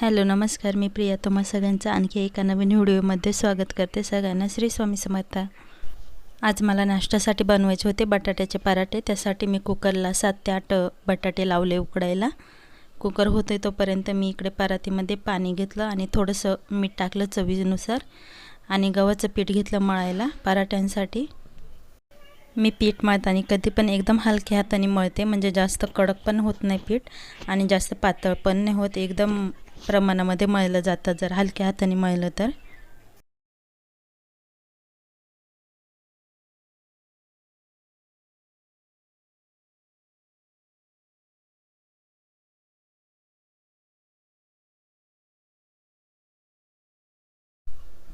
Hello नमस्कार. मी प्रिया तुम्हा सगळ्यांचं आणखी एका नवीन व्हिडिओमध्ये स्वागत करते सगळ्यांना. श्री स्वामी समर्थ. आज मला नाश्त्यासाठी बनवायचे होते बटाट्याचे पराठे. त्यासाठी मी कुकरला सात ते आठ बटाटे लावले उकडायला. कुकर होते तोपर्यंत मी इकडे परातीमध्ये पाणी घेतलं आणि थोडंसं मीठ टाकलं चवीनुसार आणि गव्हाचं पीठ घेतलं मळायला पराठ्यांसाठी. मी पीठ मळताना कधी पण एकदम हलक्या हाताने मळते म्हणजे जास्त कडक पण होत नाही पीठ आणि जास्त पातळ पण नाही होत. एकदम प्रमाणामध्ये मळलं जातं. जर हलक्या हाताने मळलं तर.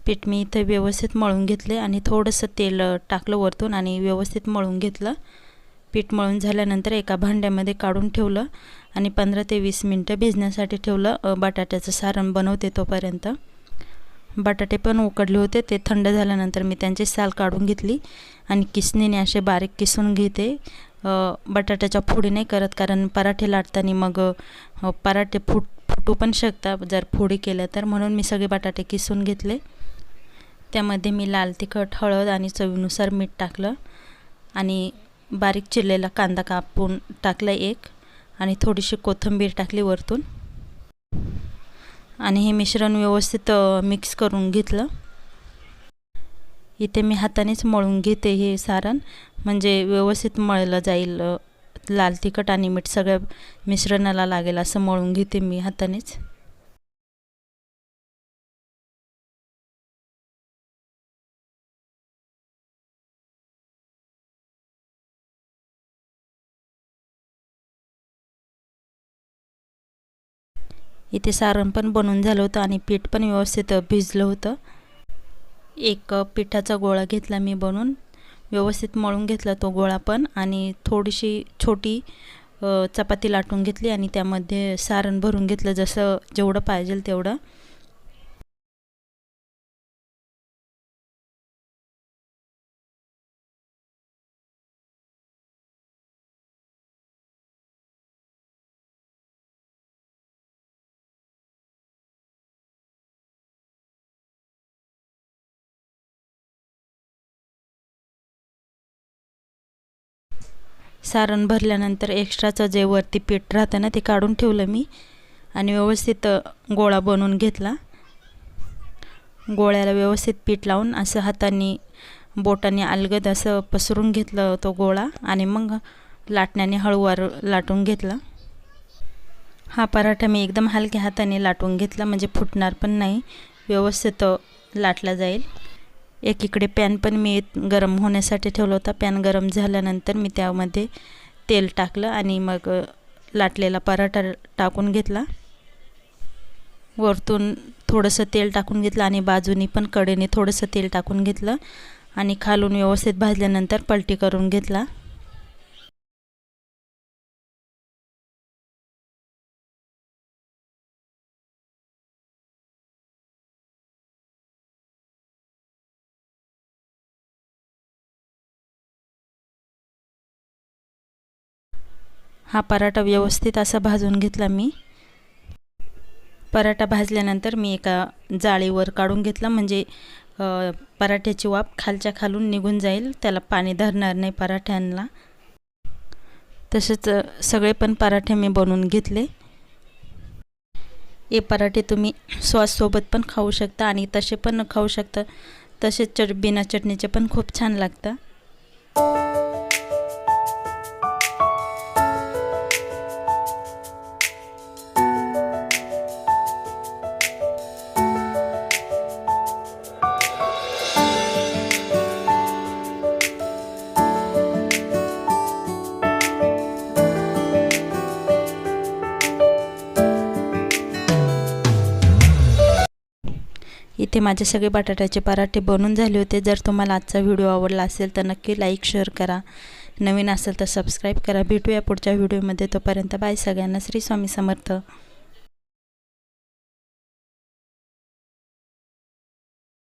पीठ मी इथं व्यवस्थित मळून घेतले आणि थोडंसं तेल टाकलं वरतून आणि व्यवस्थित मळून घेतलं. पीठ मळून झाल्यानंतर एका भांड्यामध्ये काढून ठेवलं आणि पंधरा ते वीस मिनटं भिजण्यासाठी ठेवलं. बटाट्याचं सारण बनवते तोपर्यंत. बटाटे पण उकडले होते. ते थंड झाल्यानंतर मी त्यांची साल काढून घेतली आणि किसणीने असे बारीक किसून घेते. बटाट्याच्या फोडी नाही करत कारण पराठे लाटताना मग पराठे फुट फुटू पण शकतात. जर फोडी केल्या तर म्हणून मी सगळे बटाटे किसून घेतले. त्यामध्ये मी लाल तिखट हळद आणि चवीनुसार मीठ टाकलं आणि बारीक चिरलेला कांदा कापून टाकला एक आणि थोडीशी कोथिंबीर टाकली वरतून. आणि हे मिश्रण व्यवस्थित मिक्स करून घेतलं. इथे मी हातानेच मळून घेते हे सारण. म्हणजे व्यवस्थित मळलं जाईल लाल तिखट आणि मीठ सगळ्या मिश्रणाला लागेल असं मळून घेते मी हातानेच. इथे सारण पण बनवून झालं होतं आणि पीठ पण व्यवस्थित भिजलं होतं. एक पिठाचा गोळा घेतला मी बनवून. व्यवस्थित मळून घेतला तो गोळा पण आणि थोडीशी छोटी चपाती लाटून घेतली आणि त्यामध्ये सारण भरून घेतलं जसं जेवढं पाहिजे तेवढं. सारण भरल्यानंतर एक्स्ट्राचं जे वरती पीठ राहतं ना ते काढून ठेवलं मी. आणि व्यवस्थित गोळा बनवून घेतला. गोळ्याला व्यवस्थित पीठ लावून असं हाताने बोटाने अलगद असं पसरून घेतलं तो गोळा. आणि मग लाटण्याने हळूवार लाटून घेतला. हा पराठा मी एकदम हलक्या हाताने लाटून घेतला म्हणजे फुटणार पण नाही. व्यवस्थित लाटला जाईल. एकीकडे पॅन पण मी गरम होण्यासाठी ठेवला होता. पॅन गरम झाल्यानंतर मी त्यामध्ये तेल टाकलं आणि मग लाटलेला पराठा टाकून घेतला. वरतून थोडंसं तेल टाकून घेतलं आणि बाजूनी पण कडेने थोडंसं तेल टाकून घेतलं आणि खालून व्यवस्थित भाजल्यानंतर पलटी करून घेतला. हा पराठा व्यवस्थित असा भाजून घेतला मी. पराठा भाजल्यानंतर मी एका जाळीवर काढून घेतला म्हणजे पराठ्याची वाफ खालच्या खालून निघून जाईल त्याला पाणी धरणार नाही पराठ्यांना. तसेच सगळे पण पराठे मी बनवून घेतले. हे पराठे तुम्ही सॉससोबत पण खाऊ शकता आणि तसे पण खाऊ शकता. तसेच चट बिना चटणीचे पण खूप छान लागतं. इथे माझे सगळे बटाट्याचे पराठे बनून झाले होते. जर तुम्हाला आजचा व्हिडिओ आवडला असेल तर नक्की लाईक शेअर करा. नवीन असेल तर सबस्क्राईब करा. भेटूया पुढच्या व्हिडिओमध्ये. तोपर्यंत बाय सगळ्यांना. श्री स्वामी समर्थ.